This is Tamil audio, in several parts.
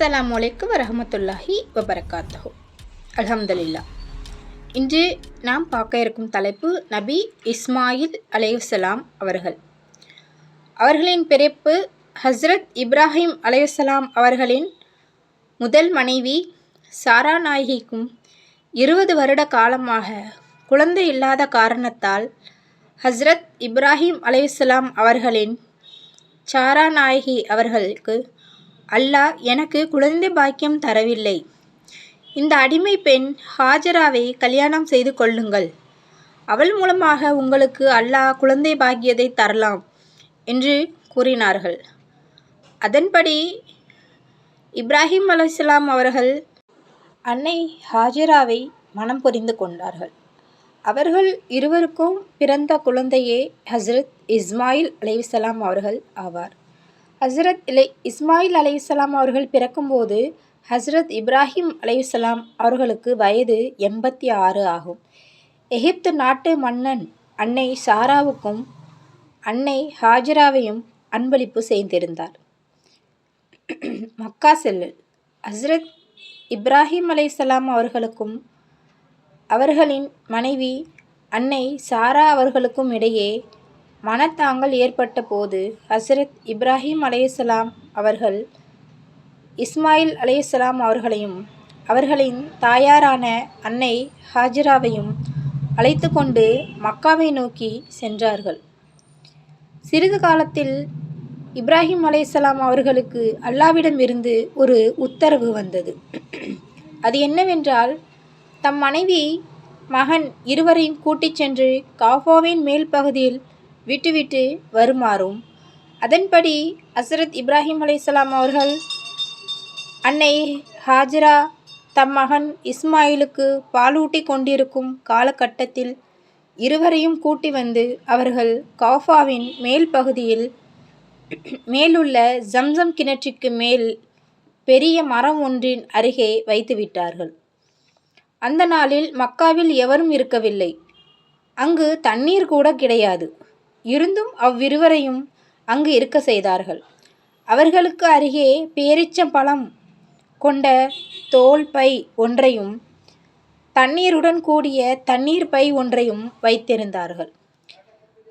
அஸ்ஸலாம் வலைக்கம் வரமத்துல்லாஹி வபரகாத்தோ அலமதுல்லா இன்று நாம் பார்க்க இருக்கும் தலைப்பு நபி இஸ்மாயில் அலையுசலாம் அவர்கள். அவர்களின் பிறப்பு ஹஸ்ரத் இப்ராஹிம் அலையுசலாம் அவர்களின் முதல் மனைவி சாரா நாயகிக்கும் இருபது வருட காலமாக குழந்தை இல்லாத காரணத்தால் ஹஸ்ரத் இப்ராஹிம் அலையுசலாம் அவர்களின் சாரா நாயகி அவர்களுக்கு அல்லாஹ் எனக்கு குழந்தை பாக்கியம் தரவில்லை. இந்த அடிமை பெண் ஹாஜராவை கல்யாணம் செய்து கொள்ளுங்கள். அவள் மூலமாக உங்களுக்கு அல்லாஹ் குழந்தை பாக்கியத்தை தரலாம் என்று கூறினார்கள். அதன்படி இப்ராஹிம் அலைஹிஸ்ஸலாம் அவர்கள் அன்னை ஹாஜராவை மனம் புரிந்து கொண்டார்கள். அவர்கள் இருவருக்கும் பிறந்த குழந்தையே ஹஸ்ரத் இஸ்மாயில் அலைஹிஸ்ஸலாம் அவர்கள் ஆவார். ஹஸ்ரத் இலை இஸ்மாயில் அலையுசலாம் அவர்கள் பிறக்கும்போது ஹஸ்ரத் இப்ராஹிம் அலையுசலாம் அவர்களுக்கு வயது எண்பத்தி ஆறு ஆகும். எகிப்து நாட்டு மன்னன் அன்னை சாராவுக்கும் அன்னை ஹாஜராவையும் அன்பளிப்பு செய்திருந்தார். மக்கா செல்லல் ஹசரத் இப்ராஹிம் அலைஹிஸ்ஸலாம் அவர்களுக்கும் அவர்களின் மனைவி அன்னை சாரா அவர்களுக்கும் இடையே மனத்தாங்கல் ஏற்பட்ட போது ஹசரத் இப்ராஹிம் அலையசலாம் அவர்கள் இஸ்மாயில் அலையசலாம் அவர்களையும் அவர்களின் தாயாரான அன்னை ஹாஜராவையும் அழைத்து கொண்டு மக்காவை நோக்கி சென்றார்கள். சிறிது காலத்தில் இப்ராஹிம் அலையுசலாம் அவர்களுக்கு அல்லாவிடம் இருந்து ஒரு உத்தரவு வந்தது. அது என்னவென்றால் தம் மனைவி மகன் இருவரையும் கூட்டிச் சென்று காஃபாவின் மேல் பகுதியில் விட்டுவிட்டு வருமாறும். அதன்படி அசரத் இப்ராஹிம் அலைசலாம் அவர்கள் அன்னை ஹாஜரா தம் மகன் இஸ்மாயிலுக்கு பாலூட்டி கொண்டிருக்கும் காலகட்டத்தில் இருவரையும் கூட்டி வந்து அவர்கள் காஃபாவின் மேல் பகுதியில் மேலுள்ள ஜம்சம் கிணற்றுக்கு மேல் பெரிய மரம் ஒன்றின் அருகே வைத்துவிட்டார்கள் அந்த நாளில் மக்காவில் எவரும் இருக்கவில்லை. அங்கு தண்ணீர் கூட கிடையாது. இருந்தும் அவ்விருவரையும் அங்கு இருக்க செய்தார்கள். அவர்களுக்கு அருகே பேரிச்சம்பழம் கொண்ட தோல் பை ஒன்றையும் தண்ணீருடன் கூடிய தண்ணீர் பை ஒன்றையும் வைத்திருந்தார்கள்.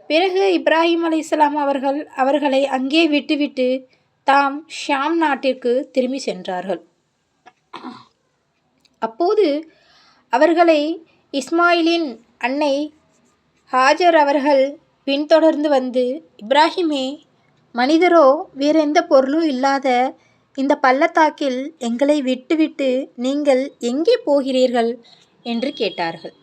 பிறகு இப்ராஹிம் அலி இஸ்லாம் அவர்கள் அவர்களை அங்கே விட்டுவிட்டு தாம் ஷாம் நாட்டிற்கு திரும்பி சென்றார்கள். அப்போது அவர்களை இஸ்மாயிலின் அன்னை ஹாஜர் அவர்கள் பின்தொடர்ந்து வந்து இப்ராஹிமே மனிதரோ வேறெந்த பொருளும் இல்லாத இந்த பள்ளத்தாக்கில் எங்களை விட்டுவிட்டு நீங்கள் எங்கே போகிறீர்கள்? என்று கேட்டார்கள்.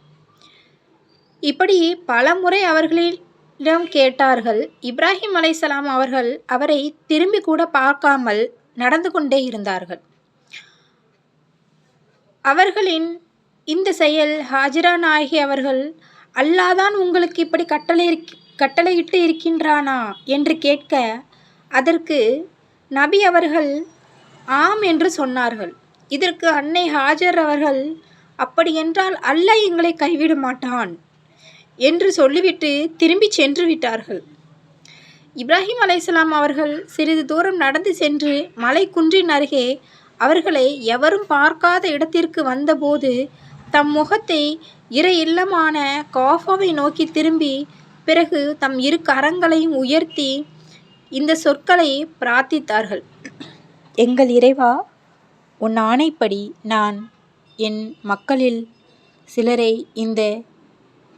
இப்படி பலமுறை அவர்களிடம் கேட்டார்கள். இப்ராஹிம் அலைசலாம் அவர்கள் அவரை திரும்பி கூட பார்க்காமல் நடந்து கொண்டே இருந்தார்கள். அவர்களின் இந்த செயல் ஹாஜிரா நாயகி அவர்கள் அல்லாதான் உங்களுக்கு இப்படி கட்டளை கட்டளையிட்டு இருக்கின்றானா? என்று கேட்க அதற்கு நபி அவர்கள் ஆம் என்று சொன்னார்கள். இதற்கு அன்னை ஹாஜர் அவர்கள் அப்படியென்றால் அல்லாஹ் எங்களை கைவிட மாட்டான் என்று சொல்லிவிட்டு திரும்பி சென்று விட்டார்கள். இப்ராஹிம் அலைசலாம் அவர்கள் சிறிது தூரம் நடந்து சென்று மலை குன்றின் அருகே அவர்களை எவரும் பார்க்காத இடத்திற்கு வந்தபோது தம் முகத்தை இறை இல்லமான காஃபாவை நோக்கி திரும்பி பிறகு தம் இரு கரங்களையும் உயர்த்தி இந்த சொற்களை பிரார்த்தித்தார்கள். எங்கள் இறைவா உன் ஆணைப்படி நான் என் மக்களில் சிலரை இந்த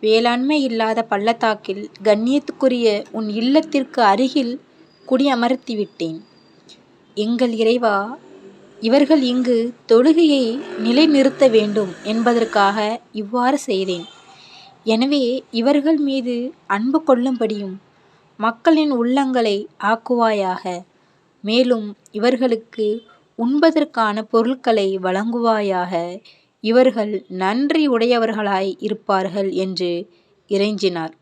வேளாண்மை இல்லாத பள்ளத்தாக்கில் கண்ணியத்துக்குரிய உன் இல்லத்திற்கு அருகில் குடியமர்த்தி விட்டேன் எங்கள் இறைவா இவர்கள் இங்கு தொழுகையை நிலைநிறுத்த வேண்டும் என்பதற்காக இவ்வாறு செய்தேன். எனவே இவர்கள் மீது அன்பு கொள்ளும்படியும் மக்களின் உள்ளங்களை ஆக்குவாயாக. மேலும் இவர்களுக்கு உண்பதற்கான பொருட்களை வழங்குவாயாக. இவர்கள் நன்றி உடையவர்களாய் இருப்பார்கள் என்று இறைஞ்சினார்.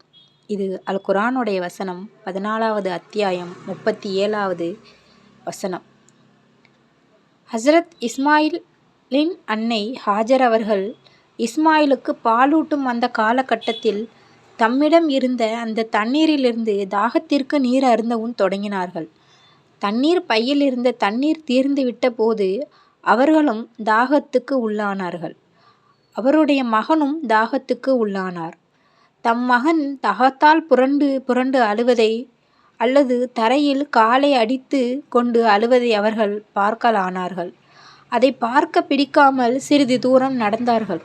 இது அல் குரானுடைய வசனம் பதினாலாவது அத்தியாயம் முப்பத்தி ஏழாவது வசனம். ஹசரத் இஸ்மாயிலின் அன்னை ஹாஜர் அவர்கள் இஸ்மாயிலுக்கு பாலூட்டும் அந்த காலகட்டத்தில் தம்மிடம் இருந்த அந்த தண்ணீரிலிருந்து தாகத்திற்கு நீர் அருந்தவும் தொடங்கினார்கள். தண்ணீர் பையில் இருந்த தண்ணீர் தீர்ந்து விட்டபோது அவர்களும் தாகத்துக்கு உள்ளானார்கள். அவருடைய மகனும் தாகத்துக்கு உள்ளானார். தம் மகன் தகத்தால் புரண்டு புரண்டு அழுவதை அல்லது தரையில் காலை அடித்து கொண்டு அழுவதை அவர்கள் பார்க்கலானார்கள். அதை பார்க்க பிடிக்காமல் சிறிது தூரம் நடந்தார்கள்.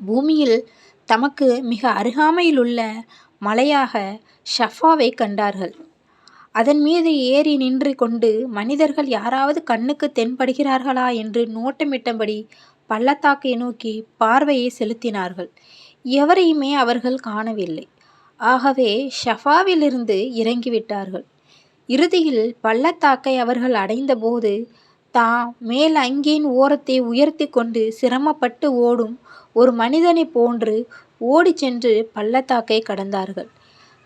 பூமியில் தமக்கு மிக அருகாமையில் உள்ள மலையாக ஷஃபாவை கண்டார்கள். அதன் மீது ஏறி நின்று கொண்டு மனிதர்கள் யாராவது கண்ணுக்கு தென்படுகிறார்களா என்று நோட்டமிட்டபடி பள்ளத்தாக்கை நோக்கி பார்வையை செலுத்தினார்கள். எவரையுமே அவர்கள் காணவில்லை. ஆகவே ஷஃபாவிலிருந்து இறங்கிவிட்டார்கள். இறுதியில் பள்ளத்தாக்கை அவர்கள் அடைந்தபோது தாம் மேல் அங்கேயின் ஓரத்தை உயர்த்தி கொண்டு சிரமப்பட்டு ஓடும் ஒரு மனிதனைப் போன்று ஓடி சென்று பள்ளத்தாக்கை கடந்தார்கள்.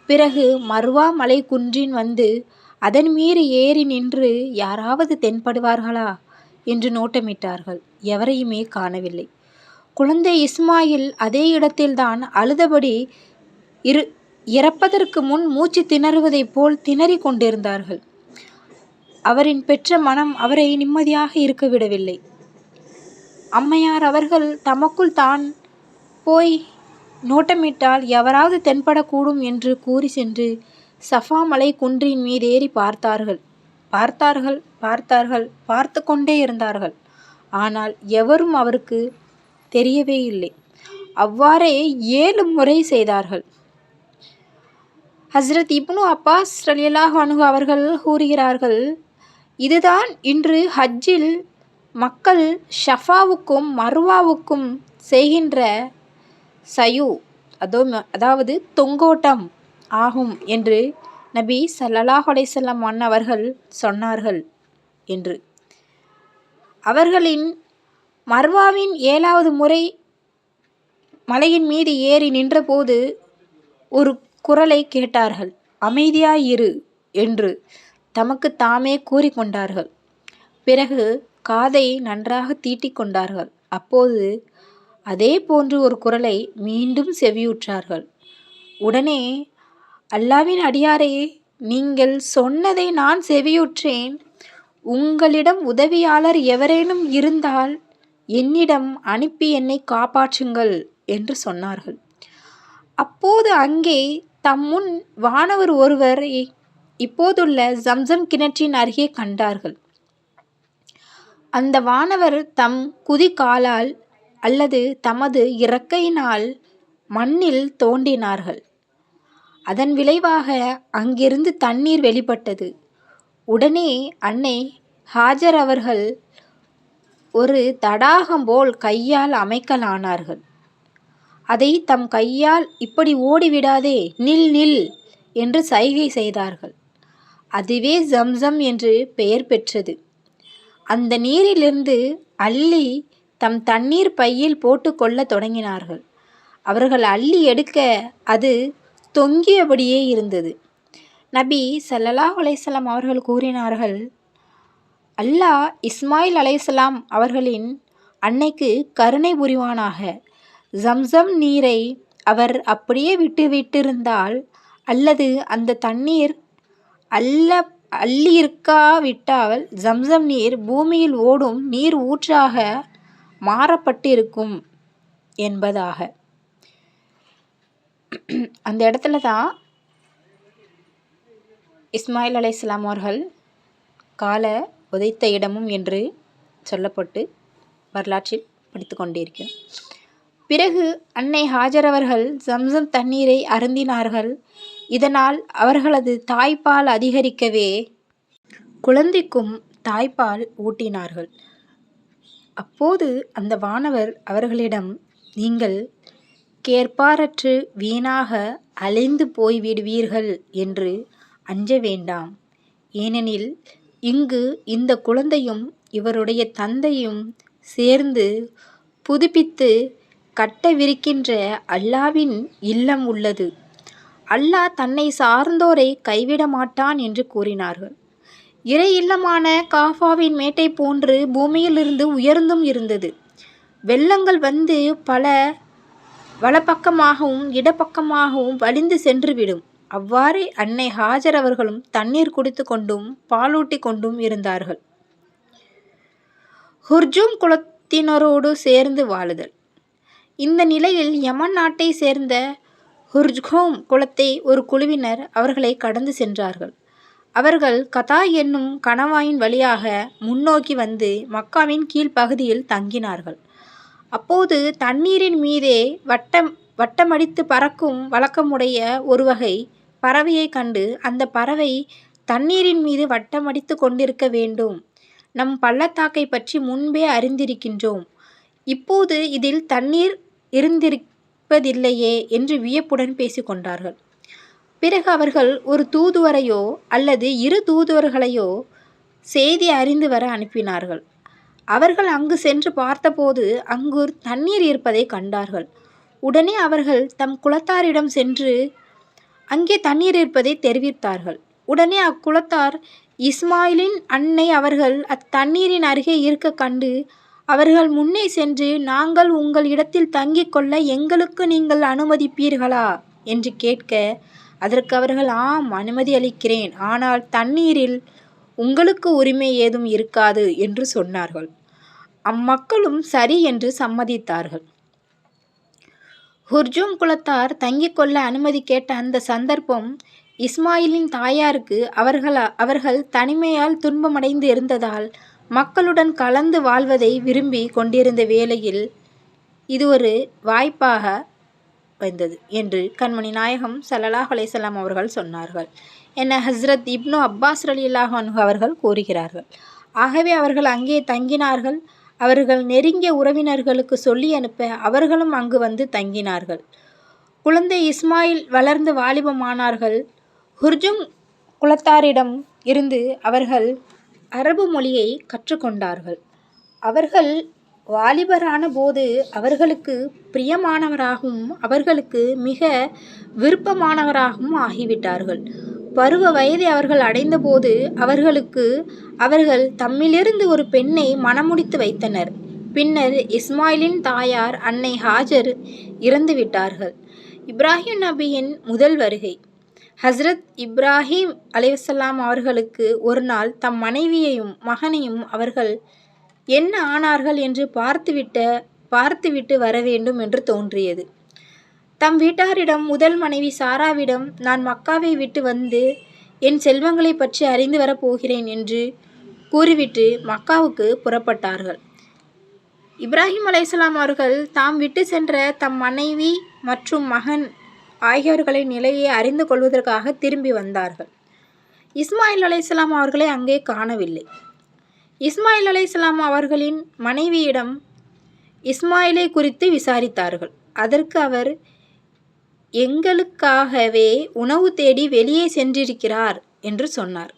பிறகு மர்வா மலை குன்றின் வந்து அதன் மீறி ஏறி நின்று யாராவது தென்படுவார்களா? என்று நோட்டமிட்டார்கள். எவரையுமே காணவில்லை. குழந்தை இஸ்மாயில் அதே இடத்தில்தான் அழுதபடி இரு இறப்பதற்கு முன் மூச்சு திணறுவதைப் போல் திணறிக் கொண்டிருந்தார்கள். அவரின் பெற்ற மனம் அவரை நிம்மதியாக இருக்க விடவில்லை. அம்மையார் அவர்கள் தமக்குள் தான் போய் நோட்டமிட்டால் எவராவது தென்படக்கூடும் என்று கூறி சென்று சஃபா மலை குன்றின் மீதேறி பார்த்தார்கள். பார்த்தார்கள் பார்த்தார்கள் பார்த்து கொண்டே இருந்தார்கள். ஆனால் எவரும் அவருக்கு தெரியவே இல்லை. அவ்வாறே ஏழு முறை செய்தார்கள். ஹஸ்ரத் இப்னு அப்பாஸ் ரலியல்லாஹு அனுகு அவர்கள் கூறுகிறார்கள் இதுதான் இன்று ஹஜ்ஜில் மக்கள் ஷஃபாவுக்கும் மர்வாவுக்கும் செய்கின்ற சயு அதோ அதாவது தொங்கோட்டம் ஆகும் என்று நபி ஸல்லல்லாஹு அலைஹி வஸல்லம் அன்னவர்கள் சொன்னார்கள் என்று. அவர்களின் மர்வாவின் ஏழாவது முறை மலையின் மீது ஏறி நின்றபோது ஒரு குரலை கேட்டார்கள். அமைதியாயிரு என்று தமக்கு தாமே கூறிக்கொண்டார்கள். பிறகு காதை நன்றாக தீட்டிக் கொண்டார்கள். அப்போது அதே போன்று ஒரு குரலை மீண்டும் செவியுற்றார்கள். உடனே அல்லாவின் அடியாரே நீங்கள் சொன்னதை நான் செவியுற்றேன். உங்களிடம் உதவியாளர் எவரேனும் இருந்தால் என்னிடம் அனுப்பி என்னை காப்பாற்றுங்கள் என்று சொன்னார்கள். அப்போது அங்கே தம் முன் வானவர் ஒருவர் இப்போதுள்ள ஜம்சம் கிணற்றின் அருகே கண்டார்கள். அந்த வானவர் தம் குதிகாலால் அல்லது தமது இறக்கையினால் மண்ணில் தோண்டினார்கள் அதன் விளைவாக அங்கிருந்து தண்ணீர் வெளிப்பட்டது. உடனே அன்னை ஹாஜர் அவர்கள் ஒரு தடாகம் போல் கையால் அமைக்கலானார்கள். அதை தம் கையால் இப்படி ஓடிவிடாதே நில் நில் என்று சைகை செய்தார்கள். அதுவே ஜம்சம் என்று பெயர் பெற்றது. அந்த நீரிலிருந்து அள்ளி தம் தண்ணீர் பையில் போட்டுக்கொள்ள தொடங்கினார்கள். அவர்கள் அள்ளி எடுக்க அது தொங்கியபடியே இருந்தது. நபி சல்லல்லா அலைசலாம் அவர்கள் கூறினார்கள் அல்லாஹ் இஸ்மாயில் அலைசலாம் அவர்களின் அன்னைக்கு கருணை புரிவானாக. ஜம்சம் நீரை அவர் அப்படியே விட்டு விட்டிருந்தால் அல்லது அந்த தண்ணீர் அல்ல அள்ளியிருக்காவிட்டால் ஜம்சம் நீர் பூமியில் ஓடும் நீர் ஊற்றாக மாறப்பட்டிருக்கும் என்பதாக. அந்த இடத்துல தான் இஸ்மாயில் அலைஹிஸ்ஸலாம் அவர்கள் காலை உதைத்த இடமும் என்று சொல்லப்பட்டு வரலாற்றில் படித்து கொண்டிருக்கிறோம் பிறகு அன்னை ஹாஜர் அவர்கள் ஜம்சம் தண்ணீரை அருந்தினார்கள். இதனால் அவர்களது தாய்ப்பால் அதிகரிக்கவே குழந்தைக்கும் தாய்ப்பால் ஊட்டினார்கள். அப்போது அந்த வானவர் அவர்களிடம் நீங்கள் கேட்பாரற்று வீணாக அலைந்து போய்விடுவீர்கள் என்று அஞ்ச வேண்டாம். ஏனெனில் இங்கு இந்த குழந்தையும் இவருடைய தந்தையும் சேர்ந்து புதுப்பித்து கட்டவிருக்கின்ற அல்லாவின் இல்லம் உள்ளது. அல்லாஹ் தன்னை சார்ந்தோரை கைவிட மாட்டான் என்று கூறினார்கள். இறை இல்லமான காஃபாவின் மேட்டை போன்று பூமியிலிருந்து உயர்ந்தும் இருந்தது. வெள்ளங்கள் வந்து பல வலப்பக்கமாகவும் இடப்பக்கமாகவும் வலிந்து சென்றுவிடும். அவ்வாறே அன்னை ஹாஜர் அவர்களும் தண்ணீர் குடித்து கொண்டும் பாலூட்டி கொண்டும் இருந்தார்கள். ஹுர்ஜூம் குலத்தினரோடு சேர்ந்து வாழுதல். இந்த நிலையில் யமன் நாட்டை சேர்ந்த ஹுர்ஜ்கோம் குளத்தை ஒரு குழுவினர் அவர்களை கடந்து சென்றார்கள். அவர்கள் கதா என்னும் கணவாயின் வழியாக முன்னோக்கி வந்து மக்காவின் கீழ்ப்பகுதியில் தங்கினார்கள். அப்போது தண்ணீரின் மீதே வட்டம் வட்டமடித்து பறக்கும் வழக்கமுடைய ஒரு வகை பறவையை கண்டு அந்த பறவை தண்ணீரின் மீது வட்டமடித்து கொண்டிருக்க வேண்டும். நம் பள்ளத்தாக்கை பற்றி முன்பே அறிந்திருக்கின்றோம். இப்போது இதில் தண்ணீர் கேட்பதில்லையே என்று வியப்புடன் பேசிக்கொண்டார்கள். பிறகு அவர்கள் ஒரு தூதுவரையோ அல்லது இரு தூதுவர்களையோ செய்தி அறிந்து வர அனுப்பினார்கள். அவர்கள் அங்கு சென்று பார்த்தபோது அங்கு தண்ணீர் இருப்பதை கண்டார்கள். உடனே அவர்கள் தம் குலத்தாரிடம் சென்று அங்கே தண்ணீர் இருப்பதை தெரிவித்தார்கள். உடனே அக்குலத்தார் இஸ்மாயிலின் அன்னை அவர்கள் அத்தண்ணீரின் அருகே இருக்க கண்டு அவர்கள் முன்னே சென்று நாங்கள் உங்கள் இடத்தில் தங்கிக் கொள்ள எங்களுக்கு நீங்கள் அனுமதிப்பீர்களா? என்று கேட்க அதற்கு அவர்கள் ஆம் அனுமதி அளிக்கிறேன். ஆனால் தண்ணீரில் உங்களுக்கு உரிமை ஏதும் இருக்காது என்று சொன்னார்கள். அம்மக்களும் சரி என்று சம்மதித்தார்கள். ஹுர்ஜூம் குலத்தார் தங்கிக் கொள்ள அனுமதி கேட்ட அந்த சந்தர்ப்பம் இஸ்மாயிலின் தாயாருக்கு அவர்கள் அவர்கள் தனிமையால் துன்பமடைந்து இருந்ததால் மக்களுடன் கலந்து வாழ்வதை விரும்பி கொண்டிருந்த வேளையில் இது ஒரு வாய்ப்பாக வந்தது என்று கண்மணி நாயகம் சல்லல்லாஹ் அலைசல்லாம் அவர்கள் சொன்னார்கள். என ஹஸ்ரத் இப்னு அப்பாஸ் அலில்லாஹ் அவர்கள் கூறுகிறார்கள். ஆகவே அவர்கள் அங்கே தங்கினார்கள். அவர்கள் நெருங்கிய உறவினர்களுக்கு சொல்லி அனுப்ப அவர்களும் அங்கு வந்து தங்கினார்கள். குழந்தை இஸ்மாயில் வளர்ந்து வாலிபமானார்கள். ஹுர்ஜும் குலத்தாரிடம் இருந்து அவர்கள் அரபு மொழியை கற்றுக்கொண்டார்கள். அவர்கள் வாலிபரான போது அவர்களுக்கு பிரியமானவராகவும் அவர்களுக்கு மிக விருப்பமானவராகவும் ஆகிவிட்டார்கள். பருவ வயதை அவர்கள் அடைந்தபோது அவர்களுக்கு அவர்கள் தம்மிலிருந்து ஒரு பெண்ணை மணமுடித்து வைத்தனர். பின்னர் இஸ்மாயிலின் தாயார் அன்னை ஹாஜர் இறந்துவிட்டார்கள். இப்ராஹிம் நபியின் முதல் வருகை. ஹஸ்ரத் இப்ராஹிம் அலைவசல்லாம் அவர்களுக்கு ஒரு நாள் தம் மனைவியையும் மகனையும் அவர்கள் என்ன ஆனார்கள் என்று பார்த்துவிட்ட பார்த்துவிட்டு வர வேண்டும் என்று தோன்றியது. தம் வீட்டாரிடம் முதல் மனைவி சாராவிடம் நான் மக்காவை விட்டு வந்து என் செல்வங்களை பற்றி அறிந்து வரப்போகிறேன் என்று கூறிவிட்டு மக்காவுக்கு புறப்பட்டார்கள். இப்ராஹிம் அலைசலாம் அவர்கள் தாம் விட்டு சென்ற தம் மனைவி மற்றும் மகன் ஆகியோர்களின் நிலையை அறிந்து கொள்வதற்காக திரும்பி வந்தார்கள். இஸ்மாயில் அலைசலாம் அவர்களை அங்கே காணவில்லை. இஸ்மாயில் அலைசலாம் அவர்களின் மனைவியிடம் இஸ்மாயிலை குறித்து விசாரித்தார்கள். அதற்கு அவர் எங்களுக்காகவே உணவு தேடி வெளியே சென்றிருக்கிறார் என்று சொன்னார்.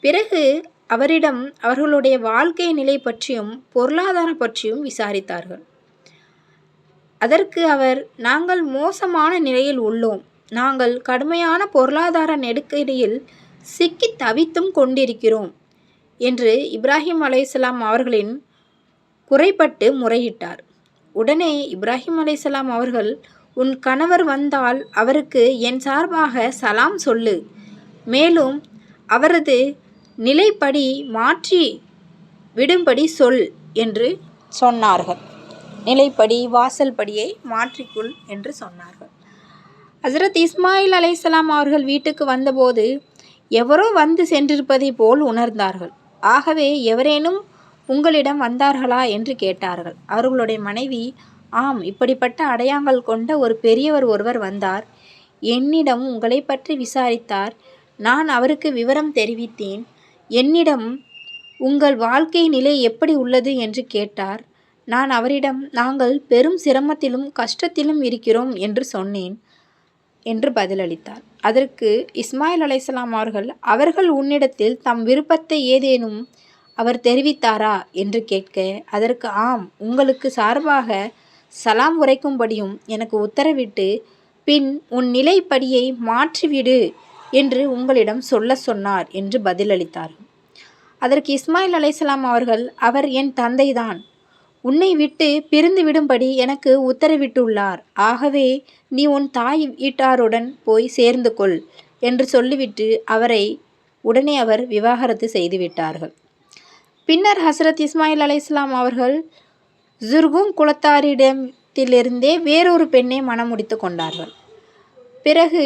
பிறகு அவரிடம் அவர்களுடைய வாழ்க்கை நிலை பற்றியும் பொருளாதாரம் பற்றியும் விசாரித்தார்கள். அதற்கு அவர் நாங்கள் மோசமான நிலையில் உள்ளோம். நாங்கள் கடுமையான பொருளாதார நெருக்கடியில் சிக்கி தவித்தும் கொண்டிருக்கிறோம் என்று இப்ராஹிம் அலைசலாம் அவர்களின் குறைப்பட்டு முறையிட்டார். உடனே இப்ராஹிம் அலைசலாம் அவர்கள் உன் கணவர் வந்தால் அவருக்கு என் சார்பாக சலாம் சொல்லு. மேலும் அவரது நிலைப்படி மாற்றி விடும்படி சொல் என்று சொன்னார்கள். நிலைப்படி வாசல் படியை மாற்றிக்குள் என்று சொன்னார்கள். ஹசரத் இஸ்மாயில் அலைசலாம் அவர்கள் வீட்டுக்கு வந்தபோது எவரோ வந்து சென்றிருப்பதை போல் உணர்ந்தார்கள். ஆகவே எவரேனும் உங்களிடம் வந்தார்களா என்று கேட்டார்கள். அவர்களுடைய மனைவி ஆம் இப்படிப்பட்ட அடையாங்கள் கொண்ட ஒரு பெரியவர் ஒருவர் வந்தார். என்னிடம் உங்களை பற்றி விசாரித்தார். நான் அவருக்கு விவரம் தெரிவித்தேன். என்னிடம் உங்கள் வாழ்க்கை நிலை எப்படி உள்ளது? என்று கேட்டார். நான் அவரிடம் நாங்கள் பெரும் சிரமத்திலும் கஷ்டத்திலும் இருக்கிறோம் என்று சொன்னேன் என்று பதிலளித்தார். அதற்கு இஸ்மாயில் அலைசலாம் அவர்கள் அவர்கள் உன்னிடத்தில் தம் விருப்பத்தை ஏதேனும் அவர் தெரிவித்தாரா? என்று கேட்க அதற்கு ஆம் உங்களுக்கு சார்பாக சலாம் உரைக்கும்படியும் எனக்கு உத்தரவிட்டு பின் உன் நிலைப்படியை மாற்றிவிடு என்று உங்களிடம் சொல்ல சொன்னார் என்று பதிலளித்தார் அதற்கு இஸ்மாயில் அலைசலாம் அவர்கள் அவர் என் தந்தைதான் உன்னை விட்டு பிரிந்து விடும்படி எனக்கு உத்தரவிட்டுள்ளார். ஆகவே நீ உன் தாய் வீட்டாருடன் போய் சேர்ந்து கொள் என்று சொல்லிவிட்டு அவரை உடனே அவர் விவாகரத்து செய்துவிட்டார்கள். பின்னர் ஹசரத் இஸ்மாயில் அலைஹிஸ்ஸலாம் அவர்கள் ஜுர்கும் குலத்தாரிடத்திலிருந்தே வேறொரு பெண்ணை மனம் முடித்து கொண்டார்கள். பிறகு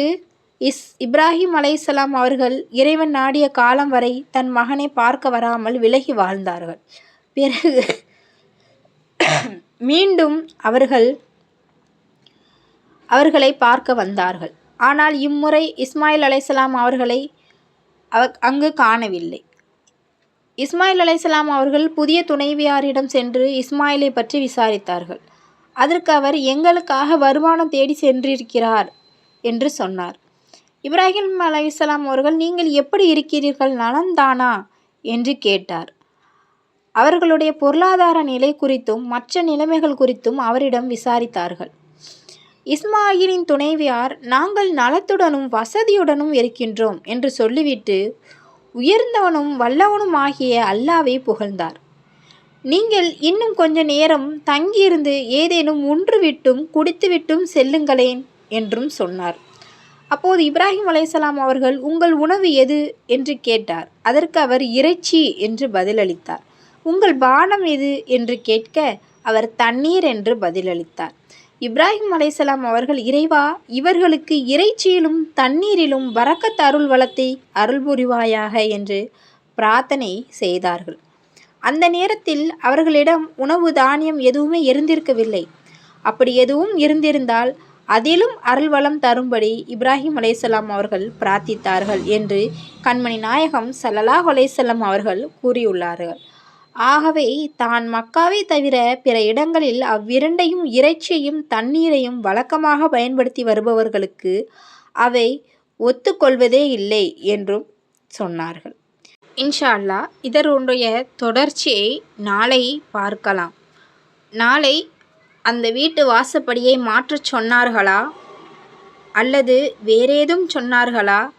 இஸ் இப்ராஹிம் அலைஹிஸ்ஸலாம் அவர்கள் இறைவன் நாடிய காலம் வரை தன் மகனை பார்க்க வராமல் விலகி வாழ்ந்தார்கள். பிறகு மீண்டும் அவர்கள் அவர்களை பார்க்க வந்தார்கள். ஆனால் இம்முறை இஸ்மாயில் அலைசலாம் அவர்களை அங்கு காணவில்லை. இஸ்மாயில் அலைசலாம் அவர்கள் புதிய துணைவியாரிடம் சென்று இஸ்மாயிலை பற்றி விசாரித்தார்கள். அதற்கு அவர் எங்களுக்காக வருமானம் தேடி சென்றிருக்கிறார் என்று சொன்னார். இப்ராஹிம் அலைஹிஸ்ஸலாம் அவர்கள் நீங்கள் எப்படி இருக்கிறீர்கள்? நலன்தானா? என்று கேட்டார். அவர்களுடைய பொருளாதார நிலை குறித்தும் மற்ற நிலைமைகள் குறித்தும் அவரிடம் விசாரித்தார்கள். இஸ்மாயிலின் துணைவியார் நாங்கள் நலத்துடனும் வசதியுடனும் இருக்கின்றோம் என்று சொல்லிவிட்டு உயர்ந்தவனும் வல்லவனும் ஆகிய அல்லாவை புகழ்ந்தார். நீங்கள் இன்னும் கொஞ்ச நேரம் தங்கியிருந்து ஏதேனும் உன்றுவிட்டும் குடித்துவிட்டும் செல்லுங்களேன் என்றும் சொன்னார். அப்போது இப்ராஹிம் அலைசலாம் அவர்கள் உங்கள் உணவு எது? என்று கேட்டார். அதற்கு அவர் இறைச்சி என்று பதிலளித்தார். உங்கள் பானம் எது என்று கேட்க அவர் தண்ணீர் என்று பதிலளித்தார். இப்ராஹிம் அலைசலாம் அவர்கள் இறைவா இவர்களுக்கு இறைச்சியிலும் தண்ணீரிலும் பரக்கத் அருள் வளத்தை அருள் புரிவாயாக என்று பிரார்த்தனை செய்தார்கள். அந்த நேரத்தில் அவர்களிடம் உணவு தானியம் எதுவுமே இருந்திருக்கவில்லை. அப்படி எதுவும் இருந்திருந்தால் அதிலும் அருள்வளம் தரும்படி இப்ராஹிம் அலைஹிஸ்ஸலாம் அவர்கள் பிரார்த்தித்தார்கள் என்று கண்மணி நாயகம் சல்லலாஹ் அலைசல்லாம் அவர்கள் கூறியுள்ளார்கள். ஆகவே தான் மக்காவை தவிர பிற இடங்களில் அவ்விரண்டையும் இறைச்சியையும் தண்ணீரையும் வழக்கமாக பயன்படுத்தி வருபவர்களுக்கு அவை ஒத்துக்கொள்வதே இல்லை என்றும் சொன்னார்கள். இன்ஷா அல்லாஹ் இதனுடைய தொடர்ச்சியை நாளை பார்க்கலாம். நாளை அந்த வீட்டு வாசப்படியை மாற்றச் சொன்னார்களா? அல்லது வேறேதும் சொன்னார்களா?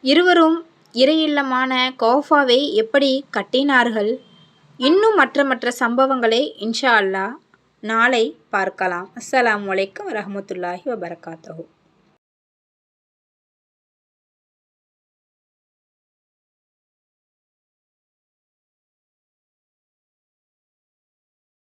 இருவரும் இறையில்லமான கோஃபாவை எப்படி கட்டினார்கள்? இன்னும் மற்ற மற்ற சம்பவங்களை இன்ஷா அல்லாஹ் நாளை பார்க்கலாம். அஸ்ஸலாமு வலைக்கம் வரஹ்மத்துல்லாஹி வபரகாத்துஹு.